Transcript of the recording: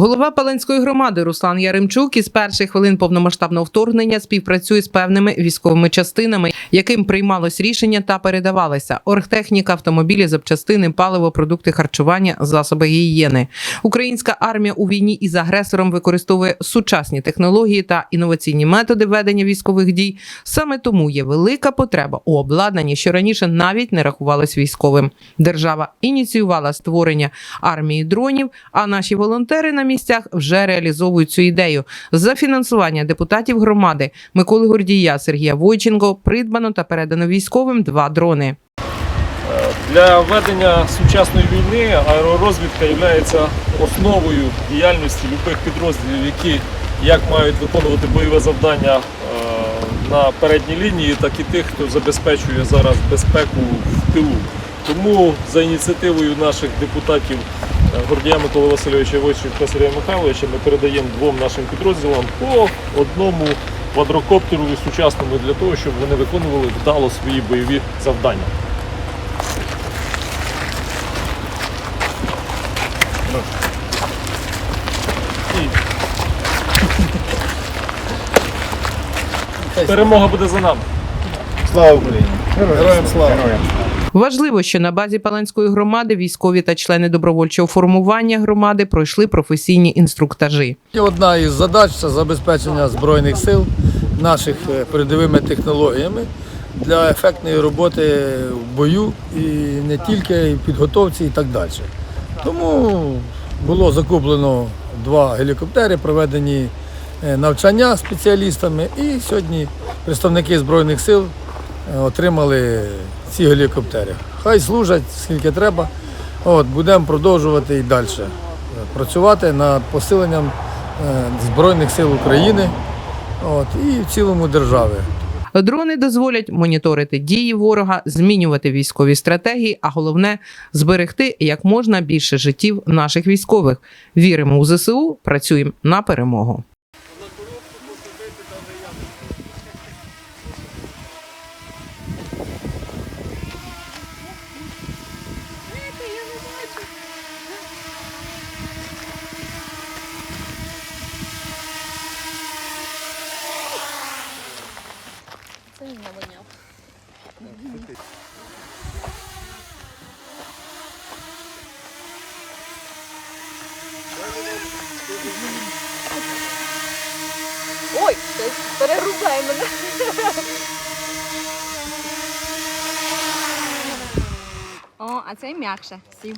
Голова Паленської громади Руслан Яремчук із перших хвилин повномасштабного вторгнення співпрацює з певними військовими частинами, яким приймалось рішення та передавалися оргтехніка, автомобілі, запчастини, паливо, продукти харчування, засоби гігієни. Українська армія у війні із агресором використовує сучасні технології та інноваційні методи ведення військових дій. Саме тому є велика потреба у обладнанні, що раніше навіть не рахувалось військовим. Держава ініціювала створення армії дронів, а наші волонтери на місцях вже реалізовують цю ідею. За фінансування депутатів громади Миколи Гордія, Сергія Войченко придбано та передано військовим два дрони. Для ведення сучасної війни аеророзвідка є основою діяльності будь-яких підрозділів, які як мають виконувати бойове завдання е, на передній лінії, так і тих, хто забезпечує зараз безпеку в тилу. Тому за ініціативою наших депутатів Гордія Миколи Васильовича і Войченка Сергія Михайловича ми передаємо двом нашим підрозділам по одному квадрокоптеру сучасному для того, щоб вони виконували вдало свої бойові завдання. Перемога буде за нами. Слава Україні! Героям слава! Важливо, що на базі Паланської громади військові та члени добровольчого формування громади пройшли професійні інструктажі. Одна із задач це забезпечення збройних сил наших е, передовими технологіями для ефектної роботи в бою і не тільки і в підготовці і так далі. Тому було закуплено два гелікоптери, проведені е, навчання спеціалістами, і сьогодні представники збройних сил е, отримали ці гелікоптери. Хай служать скільки треба. От, будемо продовжувати і далі е, працювати над посиленням е, Збройних сил України от, і в цілому держави. Дрони дозволять моніторити дії ворога, змінювати військові стратегії, а головне зберегти як можна більше життів наших військових. Віримо у ЗСУ, працюємо на перемогу. Ой, перерубай мене. О, а цей м'якше сів.